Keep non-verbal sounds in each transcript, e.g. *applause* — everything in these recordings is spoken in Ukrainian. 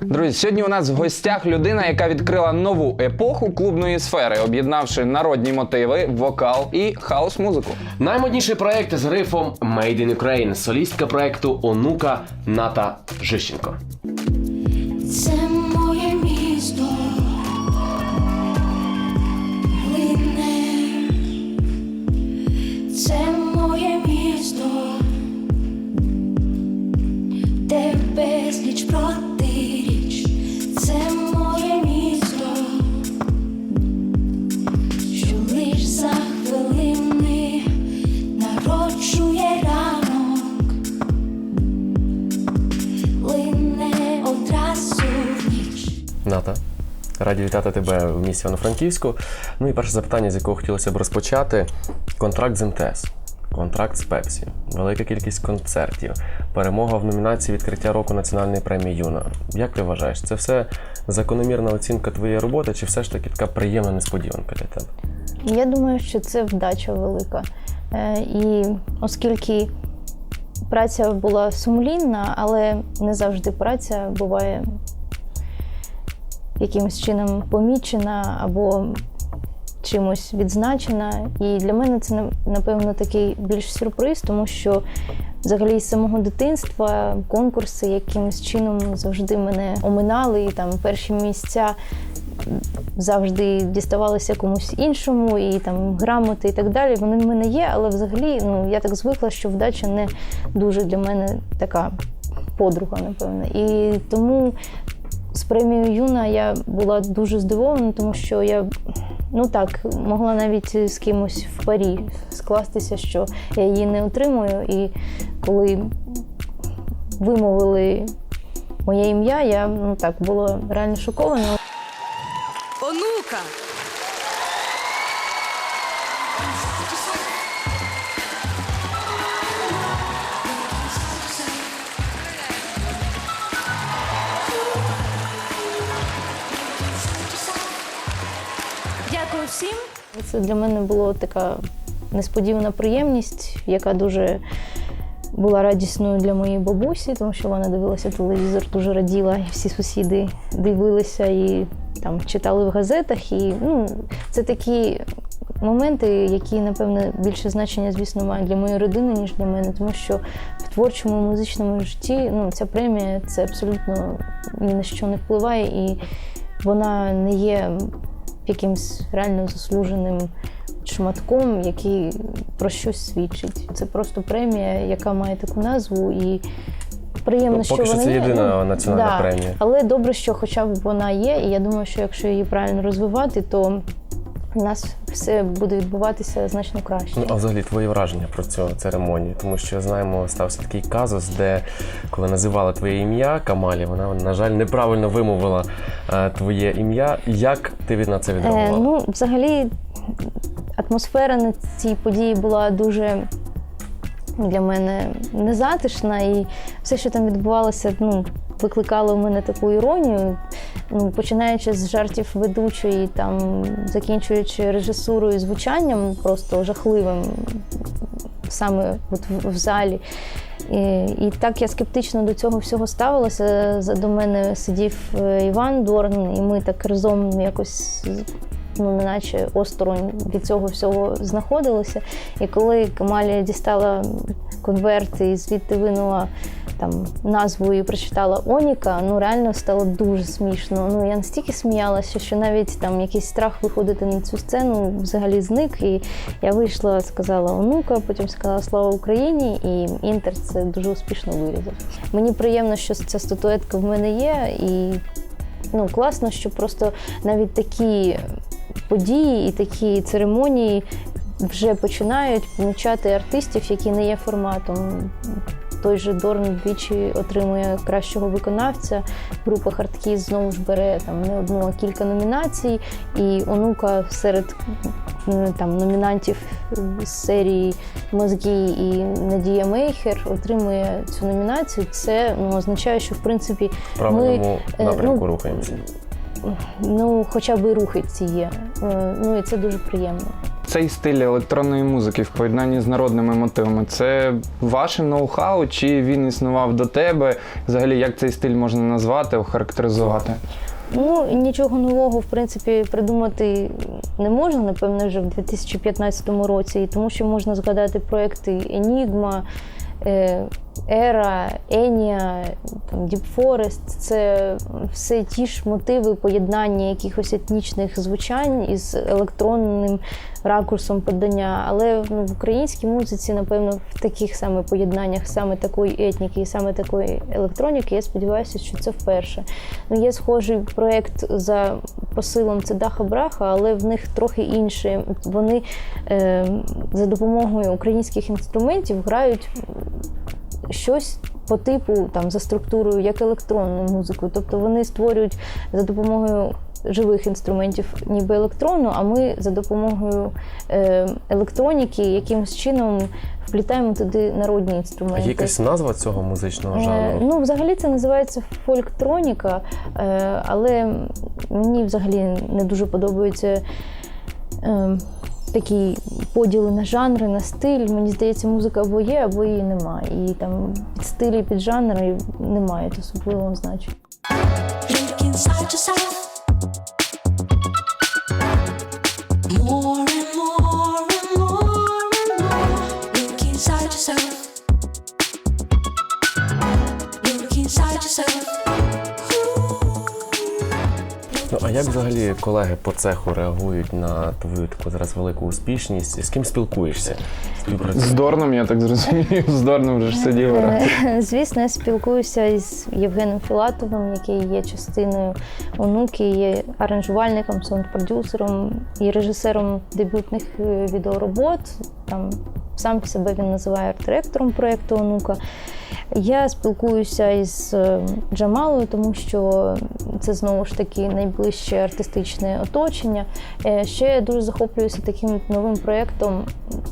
Друзі, сьогодні у нас в гостях людина, яка відкрила нову епоху клубної сфери, об'єднавши народні мотиви, вокал і хаос-музику. Наймодніший проект з рифом Made in Ukraine, солістка проекту Онука Ната Жищенко. Раді вітати тебе в місті Івано-Франківську. Ну і перше запитання, з якого хотілося б розпочати: контракт з МТС, контракт з Пепсі, велика кількість концертів, перемога в номінації відкриття року національної премії Юна. Як ти вважаєш, це все закономірна оцінка твоєї роботи, чи все ж таки така приємна несподіванка для тебе? Я думаю, що це вдача велика. Е, І оскільки праця була сумлінна, але не завжди праця буває якимось чином помічена або чимось відзначена. І для мене це напевно такий більш сюрприз, тому що взагалі з самого дитинства конкурси якимось чином завжди мене оминали, і там перші місця завжди діставалися комусь іншому, і там грамоти і так далі. Вони в мене є, але взагалі ну, я так звикла, що вдача не дуже для мене така подруга, напевно. І тому з премією Юна я була дуже здивована, тому що я ну так могла навіть з кимось в парі скластися, що я її не отримую. І коли вимовили моє ім'я, я ну так була реально шокована. Онука. Всім Це для мене була така несподівана приємність, яка дуже була радісною для моєї бабусі, тому що вона дивилася телевізор, дуже раділа, і всі сусіди дивилися і там читали в газетах. І ну, це такі моменти, які, напевне, більше значення, звісно, мають для моєї родини, ніж для мене, тому що в творчому музичному житті ну, ця премія це абсолютно ні на що не впливає, і вона не є якимсь реально заслуженим шматком, який про щось свідчить. Це просто премія, яка має таку назву, і приємно, Ну, що поки що вона це є. єдина національна да. премія. Але добре, що хоча б вона є, і я думаю, що якщо її правильно розвивати, то у нас все буде відбуватися значно краще. Ну, а взагалі твої враження про цю церемонію, тому що знаємо, стався такий казус, де коли називала твоє ім'я Камалі, вона, на жаль, неправильно вимовила е, твоє ім'я. Як ти від на це Е, ну, взагалі, атмосфера на цій події була дуже для мене незатишна, і все, що там відбувалося, ну, викликало в мене таку іронію. Ну, починаючи з жартів ведучої, там, закінчуючи режисурою звучанням, просто жахливим саме от в, в залі. І, і так я скептично до цього всього ставилася. До мене сидів е, Іван Дорн, і ми так разом якось. Ну, неначе осторонь від цього всього знаходилися. І коли Камалія дістала конверт і звідти винула там назву і прочитала Оніка, ну реально стало дуже смішно. Ну я настільки сміялася, що навіть там якийсь страх виходити на цю сцену взагалі зник. І я вийшла, сказала онука, потім сказала Слава Україні, і інтер це дуже успішно вирізав. Мені приємно, що ця статуетка в мене є, і ну класно, що просто навіть такі події і такі церемонії вже починають помічати артистів, які не є форматом. Той же Дорн двічі отримує кращого виконавця. Група Хардкіз знову ж бере там не одну, а кілька номінацій. І онука серед там номінантів з серії Мозги і Надія Мейхер отримує цю номінацію. Це ну, означає, що в принципі правильному е, напрямку ну, рухаємося. ну, хоча б і рухи ці є. Е, Ну і це дуже приємно. Цей стиль електронної музики в поєднанні з народними мотивами це ваше ноу-хау, чи він існував до тебе? Взагалі, як цей стиль можна назвати, охарактеризувати? Ну, нічого нового, в принципі, придумати не можна, напевно, вже в 2015 році, тому що можна згадати проекти Енігма, е, Ера, Енія, Deep Forest. Це все ті ж мотиви поєднання якихось етнічних звучань із електронним ракурсом подання. Але ну, в українській музиці, напевно, в таких саме поєднаннях, саме такої етніки і саме такої електроніки, я сподіваюся, що це вперше. Ну, є схожий проєкт за посилом це Даха Браха, але в них трохи інше. Вони е, за допомогою українських інструментів грають щось по типу там за структурою, як електронну музику. Тобто вони створюють за допомогою живих інструментів, ніби електронну, а ми за допомогою е, електроніки якимось чином вплітаємо туди народні А інструменти. є якась назва цього музичного Е, жанру? Ну, взагалі це називається фольктроніка, е, але мені взагалі не дуже подобаються е, такі поділи на жанри, на стиль. Мені здається, музика або є, або її немає. І там під стилі, під жанри немає особливого значення. Взагалі колеги по цеху реагують на твою таку зараз велику успішність? З ким спілкуєшся? З Дорном, я так зрозумів, з Дорном вже ж сидів. Е, Звісно, я спілкуюся із Євгеном Філатовим, який є частиною онуки, є аранжувальником, саунд-продюсером і режисером дебютних е, відеоробот. Там сам себе він називає арт-директором проєкту Онука. Я спілкуюся із е, Джамалою, тому що це знову ж таки найближче артистичне оточення. Е, Ще я дуже захоплююся таким новим проєктом,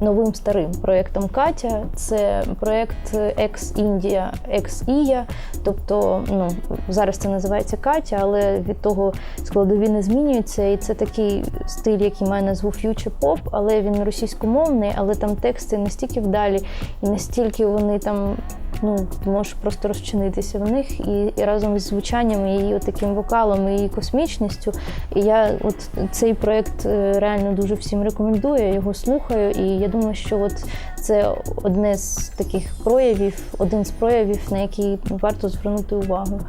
новим старим проєктом Катя. Це проєкт Екс-Індія, Екс-Ія. Тобто, ну зараз це називається Катя, але від того складові не змінюються. І це такий стиль, який має назву Future Pop, але він російськомовний, але там тексти настільки вдалі і настільки вони там. Ну, можеш просто розчинитися в них і, і разом із звучанням, і її таким вокалом, і її космічністю. І я от цей проект е, реально дуже всім рекомендую, я його слухаю, і я думаю, що от це одне з таких проявів, один з проявів, на який варто звернути увагу.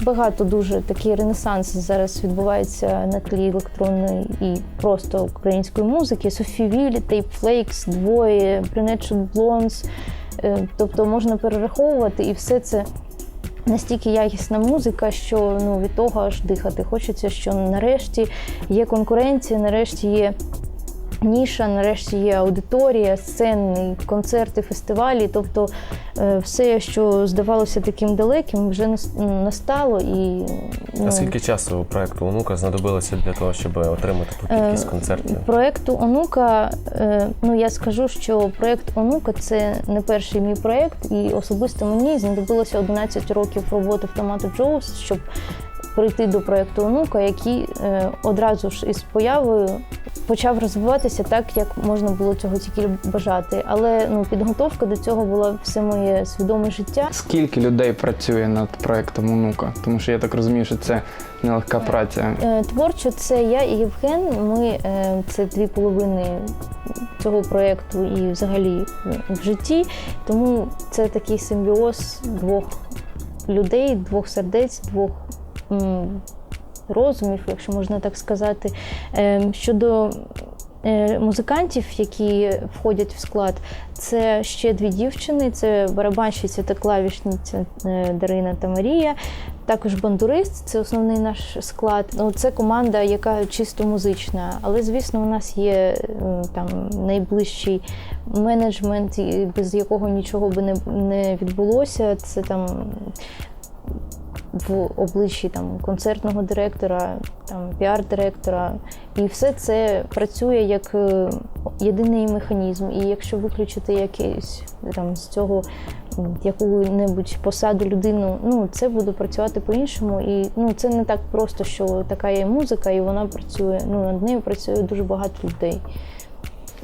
Багато дуже такий ренесанс зараз відбувається на тлі електронної і просто української музики. Софі Вілі, Тейп Флейкс, двоє, Брюнет Блонс. Е, Тобто можна перераховувати і все це настільки якісна музика, що ну, від того аж дихати. Хочеться, що нарешті є конкуренція, нарешті є. Ніша, нарешті є аудиторія, сцени, концерти, фестивалі. Тобто е, все, що здавалося таким далеким, вже нас- настало і ну, А скільки часу проекту онука знадобилося для того, щоб отримати ту Е, кількість концертів? Проекту Онука, е, ну я скажу, що проект Онука це не перший мій проект, і особисто мені знадобилося 11 років роботи в Томато Джоус, щоб прийти до проекту Онука, який е, одразу ж із появою почав розвиватися так, як можна було цього тільки бажати. Але ну, підготовка до цього була все моє свідоме життя. Скільки людей працює над проектом онука? Тому що я так розумію, що це нелегка праця. Е, Творчо це я і Євген. Ми е, це дві половини цього проєкту і взагалі ну, в житті. Тому це такий симбіоз двох людей, двох сердець, двох розумів, якщо можна так сказати. Е, Щодо е, музикантів, які входять в склад, це ще дві дівчини: це барабанщиця та клавішниця е, Дарина та Марія. Також бандурист, це основний наш склад. Ну, це команда, яка чисто музична. Але, звісно, у нас є е, там найближчий менеджмент, без якого нічого би не відбулося. Це там в обличчі там концертного директора, там піар-директора, і все це працює як е, єдиний механізм. І якщо виключити якийсь там з цього яку-небудь посаду людину, ну це буде працювати по-іншому. І ну це не так просто, що така є музика, і вона працює. Ну над нею працює дуже багато людей.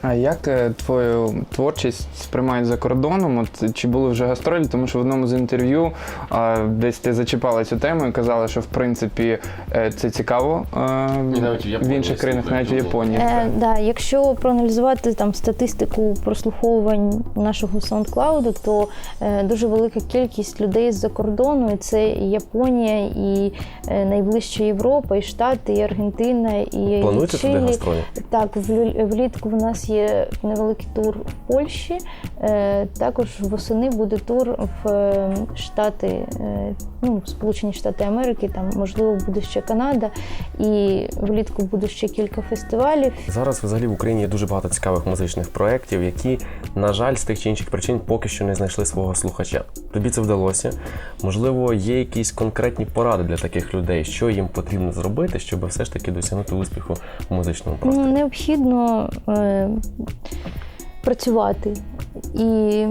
А як е, твою творчість сприймають за кордоном? От чи були вже гастролі? Тому що в одному з інтерв'ю а, десь ти зачіпала цю тему і казала, що в принципі е, це цікаво е, навіть в в інших країнах, навіть в. Японії. Е, да, якщо проаналізувати там статистику прослуховувань нашого SoundCloud, то е, дуже велика кількість людей з-за кордону, і це і Японія, і е, найближча Європа, і Штати, і Аргентина, і, і Плануєте туди гастролі? Так, в влітку в нас є невеликий тур в Польщі. Е, Також восени буде тур в е, Штати, е, ну, Сполучені Штати Америки, там можливо буде ще Канада, і влітку буде ще кілька фестивалів. Зараз взагалі в Україні є дуже багато цікавих музичних проєктів, які, на жаль, з тих чи інших причин поки що не знайшли свого слухача. Тобі це вдалося. Можливо, є якісь конкретні поради для таких людей, що їм потрібно зробити, щоб все ж таки досягнути успіху в музичному Ну, просторі. необхідно е, працювати і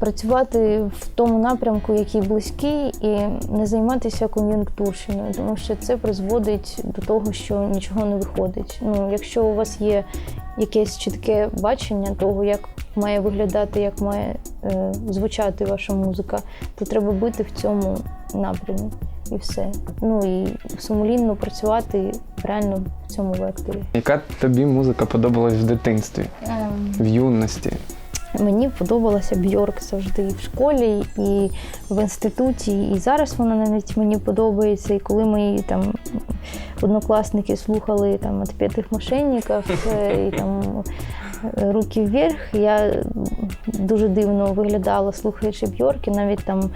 працювати в тому напрямку, який близький, і не займатися кон'юнктурщиною, тому що це призводить до того, що нічого не виходить. Ну, якщо у вас є якесь чітке бачення того, як має виглядати, як має е, звучати ваша музика, то треба бити в цьому напрямі. І все. Ну і сумлінно працювати реально в цьому векторі. Яка тобі музика подобалась в дитинстві, в юності? Мені подобалася Бьорк завжди і в школі, і в інституті, і зараз вона навіть мені подобається. І коли мої там однокласники слухали там от п'ятих мошенників е, і там руки вверх, я дуже дивно виглядала, слухаючи Бьорк, і навіть там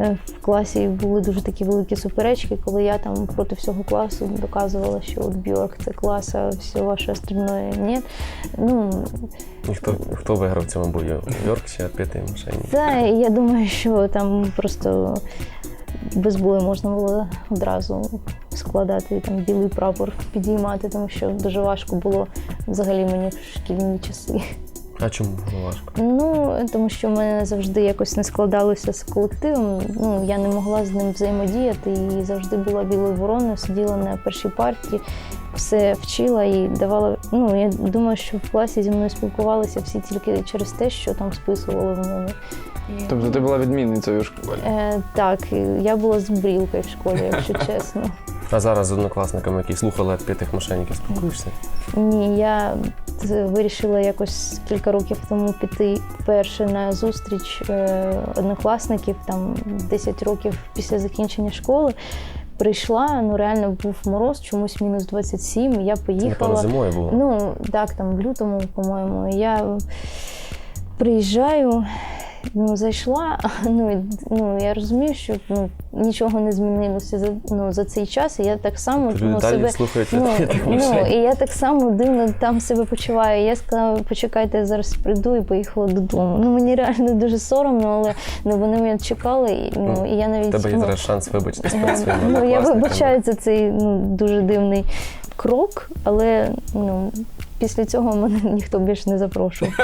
е, в класі були дуже такі великі суперечки, коли я там проти всього класу доказувала, що от Бьорк це клас, а все ваше остальное ні. Ну, І хто, хто виграв в цьому бою? Йорк чи п'ятий мошенник? Та я думаю, що там просто без бою можна було одразу складати там білий прапор, підіймати, тому що дуже важко було взагалі мені в шкільні часи. А чому було важко? Ну тому що в мене завжди якось не складалося з колективом. Ну я не могла з ним взаємодіяти і завжди була білою вороною, сиділа на першій партії, все вчила і давала. Ну я думаю, що в класі зі мною спілкувалися всі тільки через те, що там списували в мене. Тобто ти була відмінницею у школі? Е, так, я була з брілкою в школі, якщо *laughs* чесно. А зараз з однокласниками, які слухали п'ятих мошенників, спілкуєшся? Ні, я вирішила якось кілька років тому піти вперше на зустріч е, однокласників, там 10 років після закінчення школи. Прийшла, ну реально був мороз, чомусь мінус 27, і я Це, напевно, зимою було. Ну, так, там в лютому, по-моєму, я приїжджаю, ну, зайшла, *laughs* ну, і, ну я розумію, що ну, нічого не змінилося за, ну, за цей час, і я так само ну, себе. Ну, *laughs* ну, і я так само дивно там себе почуваю. Я сказала, почекайте, я зараз прийду і поїхала додому. Ну мені реально дуже соромно, але ну, вони мене чекали, і, ну, Ну, і я навіть тебе є ну, зараз шанс вибачитись перед своїми *laughs* Ну, я вибачаю за цей ну, дуже дивний крок, але ну, після цього мене *laughs* ніхто більше не запрошував.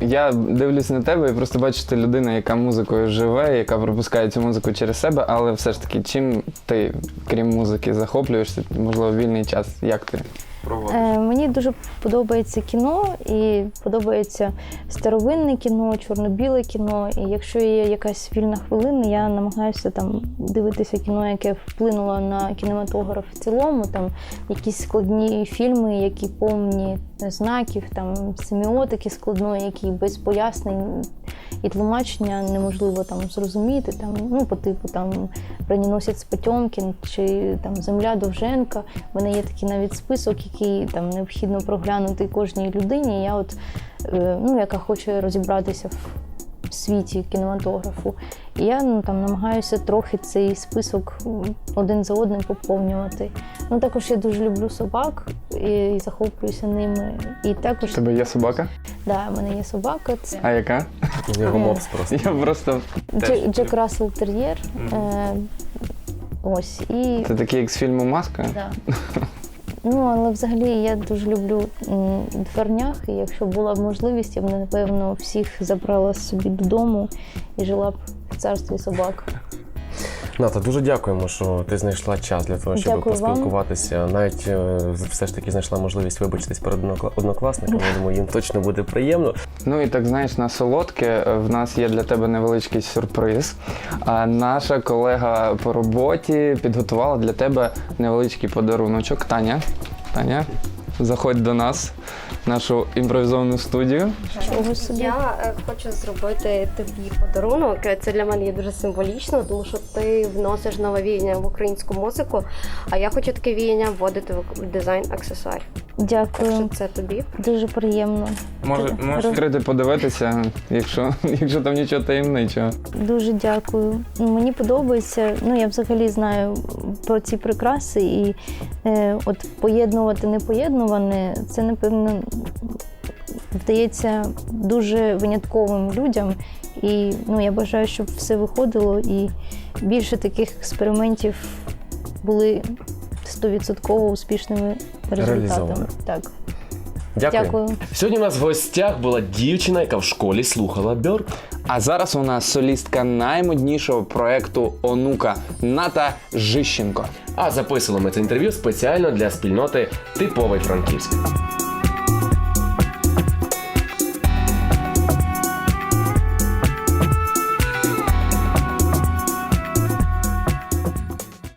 Я дивлюсь на тебе і просто бачу, ти людина, яка музикою живе, яка пропускає цю музику через себе, але все ж таки, чим ти, крім музики, захоплюєшся? Можливо, вільний час. Як ти проводиш? Е, мені дуже подобається кіно і подобається старовинне кіно, чорно-біле кіно. І якщо є якась вільна хвилина, я намагаюся там дивитися кіно, яке вплинуло на кінематограф в цілому. Там якісь складні фільми, які повні знаків, там семіотики складної, які без пояснень і тлумачення неможливо там зрозуміти. Там, ну, по типу там броніносець Потьомкін чи там Земля Довженка. У мене є такий навіть список, який там необхідно проглянути кожній людині. Я от, е, ну, яка хоче розібратися в світі кінематографу. І я ну, там намагаюся трохи цей список один за одним поповнювати. Ну також я дуже люблю собак і захоплююся ними. І також У тебе є собака? да, в мене є собака. Це А яка? Його мопс просто. Я просто Джек, Джек Рассел Тер'єр. Е, ось і це такий як з фільму Маска. Да. *laughs* Ну, але взагалі я дуже люблю двернях, і якщо була б можливість, я б напевно всіх забрала собі додому і жила б в царстві собак. Ната, дуже дякуємо, що ти знайшла час для того, щоб Дякую вам. поспілкуватися. Навіть е, все ж таки знайшла можливість вибачитись перед однокла- однокласниками. Я думаю, їм точно буде приємно. Ну і так знаєш, на солодке е, в нас є для тебе невеличкий сюрприз. А наша колега по роботі підготувала для тебе невеличкий подаруночок. Таня, Таня, заходь до нас, в нашу імпровізовану студію. Чого собі? Я е, хочу зробити тобі подарунок. Це для мене є дуже символічно, тому що ти вносиш нове віяння в українську музику. А я хочу таке віяння вводити в дизайн аксесуарів. Так Дякую. що це тобі. Дуже приємно. Може, Роз- можеш відкрити подивитися, якщо, *laughs* якщо там нічого таємничого. Дуже дякую. Мені подобається. Ну я взагалі знаю про ці прикраси, і е, от поєднувати непоєднуване, це напевно вдається дуже винятковим людям. І ну, я бажаю, щоб все виходило і більше таких експериментів були стовідсотково успішними результатами. Так, Дякую. дякую. Сьогодні у нас в гостях була дівчина, яка в школі слухала Бьорк. А зараз у нас солістка наймоднішого проекту Онука Ната Жищенко. А записували ми це інтерв'ю спеціально для спільноти Типовий Франківськ.